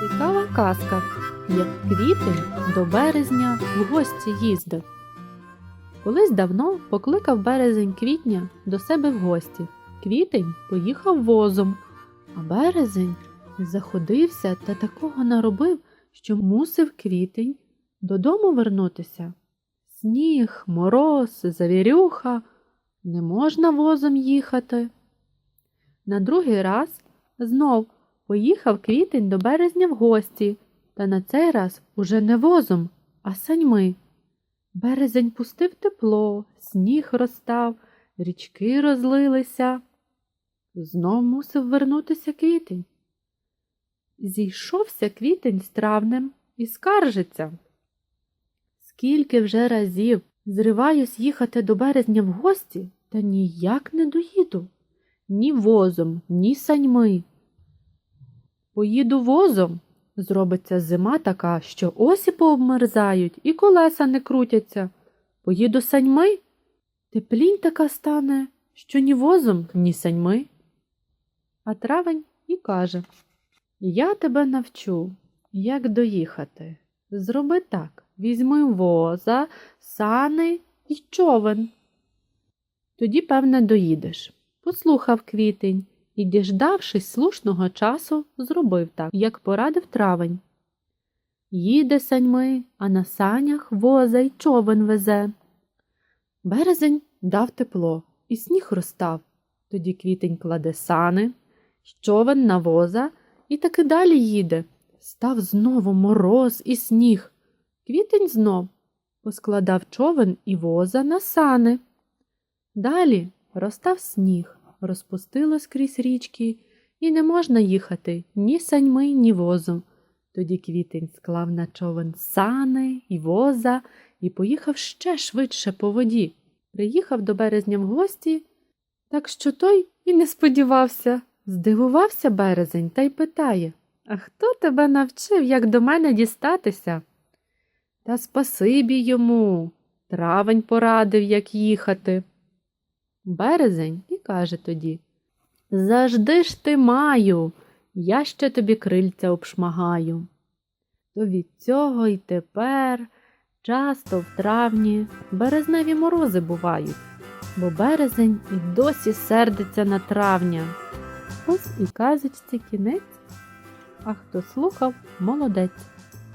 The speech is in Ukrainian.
Цікава казка, як квітень до березня в гості їздив. Колись давно покликав березень квітня до себе в гості. Квітень поїхав возом, а березень заходився та такого наробив, що мусив квітень додому вернутися. Сніг, мороз, завірюха, не можна возом їхати. На другий раз знов Поїхав квітень до березня в гості, та на цей раз уже не возом, а саньми. Березень пустив тепло, сніг розстав, річки розлилися. Знов мусив вернутися квітень. Зійшовся квітень з травнем і скаржиться. Скільки вже разів зриваюсь їхати до березня в гості, та ніяк не доїду. Ні возом, ні саньми. Поїду возом. Зробиться зима така, що осі пообмерзають і колеса не крутяться. Поїду саньми. Теплінь така стане, що ні возом, ні саньми. А травень і каже Я тебе навчу, як доїхати. Зроби так візьми воза, сани і човен. Тоді, певне, доїдеш. Послухав квітень і, діждавшись слушного часу, зробив так, як порадив травень. Їде саньми, а на санях воза й човен везе. Березень дав тепло, і сніг розстав. Тоді квітень кладе сани, човен на воза і таки далі їде. Став знову мороз і сніг. Квітень знов поскладав човен і воза на сани. Далі розстав сніг розпустилось крізь річки, і не можна їхати ні саньми, ні возом. Тоді квітень склав на човен сани і воза і поїхав ще швидше по воді. Приїхав до березня в гості, так що той і не сподівався. Здивувався березень та й питає А хто тебе навчив, як до мене дістатися? Та спасибі йому. Травень порадив, як їхати. Березень і каже тоді Завжди ж ти маю, я ще тобі крильця обшмагаю. То від цього й тепер часто в травні березневі морози бувають, бо березень і досі сердиться на травня. Ось і казочці кінець, а хто слухав, молодець.